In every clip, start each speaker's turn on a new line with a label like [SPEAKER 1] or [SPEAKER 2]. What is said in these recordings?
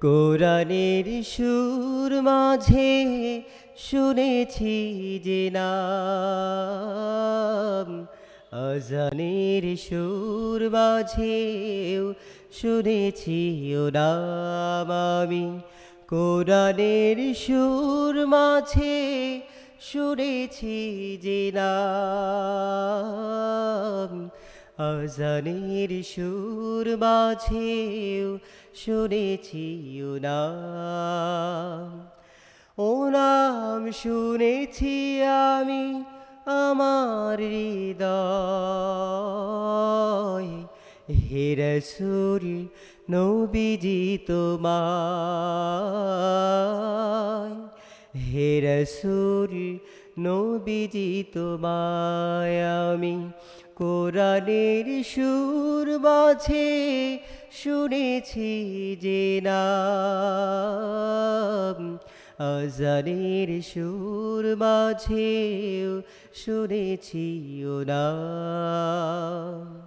[SPEAKER 1] কোরআনের সুর মাঝে শুনেছি যে নাম। আজানের সুর মাঝেও শুনেছি ও নাম আমি। কোরআনের সুর মাঝে শুনেছি যে নাম। আজানের সুর মাঝেও শুনেছি নাম ও নাম শুনেছি আমি আমার হৃদয়। হে রসুল, নবীজি তোমায় হে রসুল নবীজি তোমায় আমি। কোরআনের সুর মাঝে শুনেছি যে নাম। আজানের সুর মাঝেও শুনেছি ও নাম।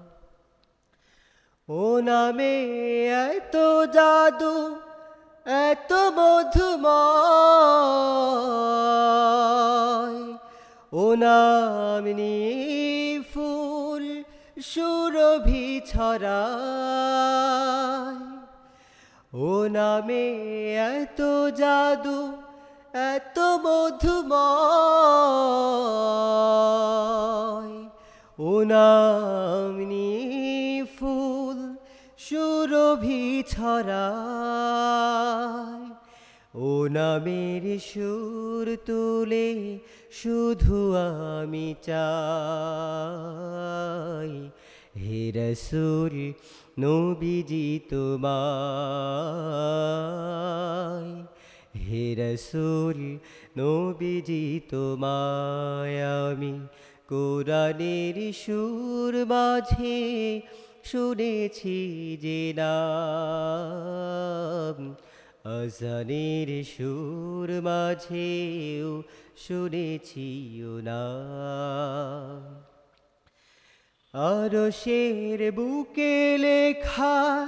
[SPEAKER 1] ও নামে এত জাদু এত মধুময়। ও নাম নিয়ে ফুল সুরভি ছড়ায়। ও নামে এত জাদু, এত মধুময়। ও নাম সুরভি ছড়ায়। ও নামের সুর তুলে শুধু আমি চাই। হে রসুল, নবীজি তোমায়। হে রসুল, নবীজি তোমায়। আমি কোরআনের সুর মাঝে শুনেছি যে নাম। আজানের সুর মাঝেও শুনেছি নাম আর শের বুকে লেখা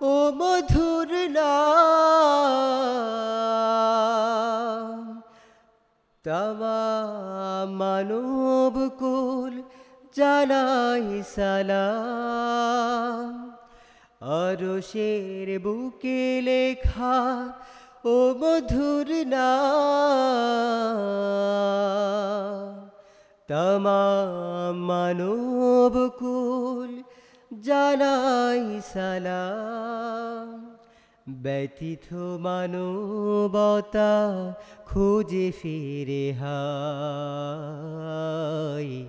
[SPEAKER 1] ও মধুর নাম। তামাম মানব কুল জানাই সালাম। আর শের বুকে লেখা ও মধুর নাম। তামাম মানব কুল জানাই সালাম। ব্যথিত মানবতা খুঁজে ফিরে হাই।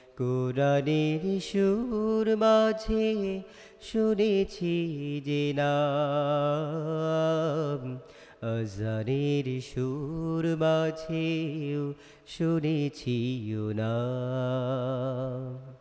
[SPEAKER 1] কোরআনের সুর মাঝে শুনেছি যে নাম। সুর মাঝেও শুনেছি নাম।